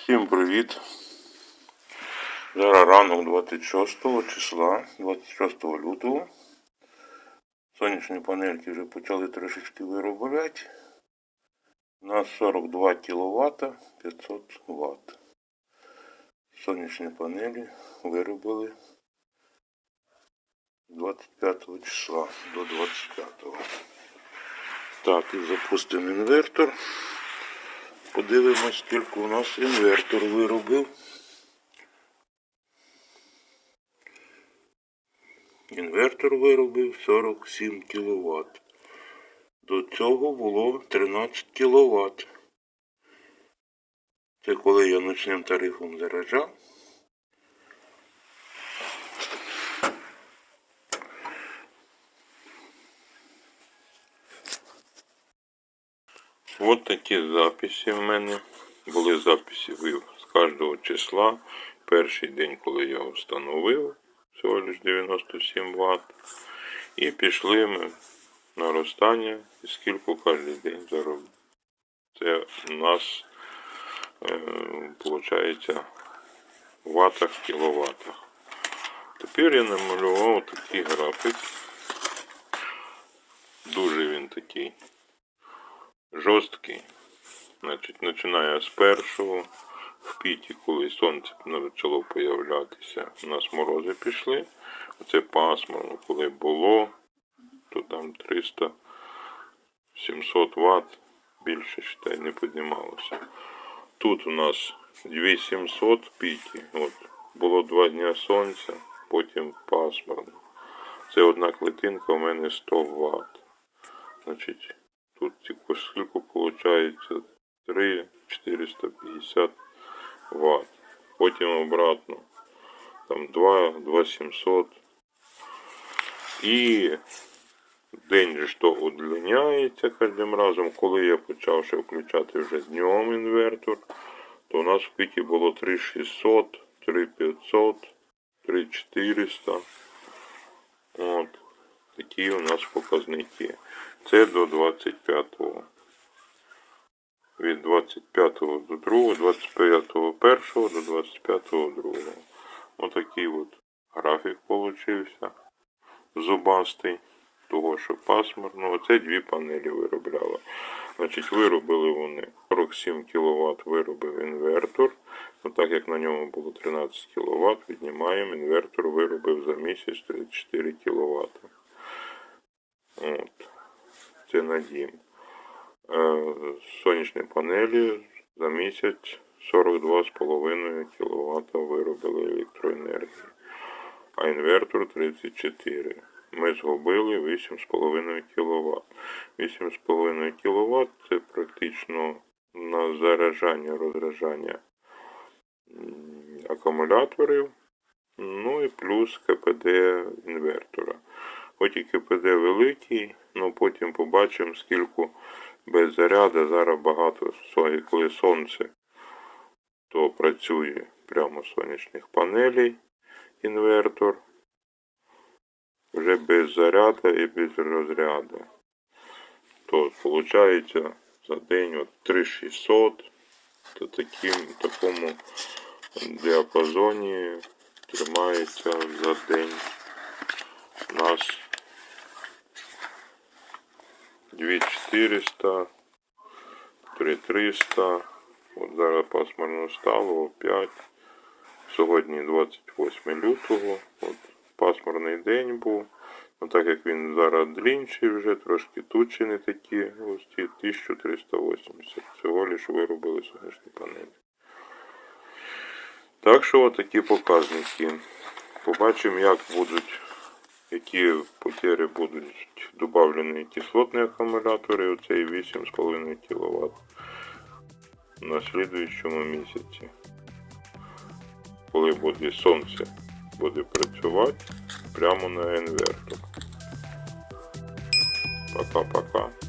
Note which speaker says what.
Speaker 1: Всім привіт! Зараз ранок 26 числа, 26 лютого. Сонячні панельки вже почали трошечки виробляти. У нас 42 кВт 500 Вт. Сонячні панелі виробили з 25 числа до 25. Так, і запустимо інвертор. Подивимось, скільки у нас інвертор виробив. Інвертор виробив 47 кВт. До цього було 13 кВт. Це коли я ночним тарифом заряджав. От такі записи в мене. Були записи з кожного числа. Перший день, коли я встановив, всього лиш 97 Вт. І пішли ми наростання, і скільки кожен день заробив. Це у нас виходить в ватах, кіловатах. Тепер я намалював такий графік. Дуже він такий жорсткий. Значить, починає з першого. В піті, коли сонце почало появлятися, у нас морози пішли. Оце пасмурно, коли було, то там 300 700 Вт більше считай, не піднімалося. Тут у нас 2700 в піки. От, було два дні сонця, потім пасмурно. Це одна клетинка у мене 100 Вт. Значить, Тут скільки виходить 3 450 Вт. Потім обратно. Там 2, 2700. І день ж то удлиняється кожним разом. Коли я почав ще включати вже днем інвертор, то у нас в піки було 3600, 3500, 3400. Такі у нас показники. Це до 25-го. Від 25-го до 2-го, 25-го 1-го до 25-го 2-го. Отакий от графік получився. Зубастий. Того, що пасмурно. Оце дві панелі виробляла. Значить, виробили вони 47 кВт виробив інвертор. Ну, так як на ньому було 13 кВт, віднімаємо. Інвертор виробив за місяць 34 кВт. От. Це на дім. Е, Сонячні панелі за місяць 42,5 кВт виробили електроенергії, а інвертор 34. Ми згубили 8,5 кВт. 8,5 кВт це практично на заряджання, розряджання акумуляторів, ну і плюс КПД інвертора. І КПД великий, але потім побачимо, скільки без заряду зараз багато коли сонце, то працює прямо сонячних панелей інвертор. Вже без заряду і без розряду. То виходить за день от 3600, то таким, такому діапазоні тримається за день у нас 2400, 3300. От зараз пасмурно стало опять. Сьогодні 28 лютого. От пасмурний день був. Ну, так як він зараз длінший вже, трошки тучі не такі густі, 1380. Всього лиш виробили сонячні панелі. Так що отакі показники. Побачимо, як будуть, які потери будуть додавлені кислотні акумулятори, оцей 8,5 кВт на слідуючому місяці. Коли буде сонце буде працювати прямо на інвертор. Пока-пока.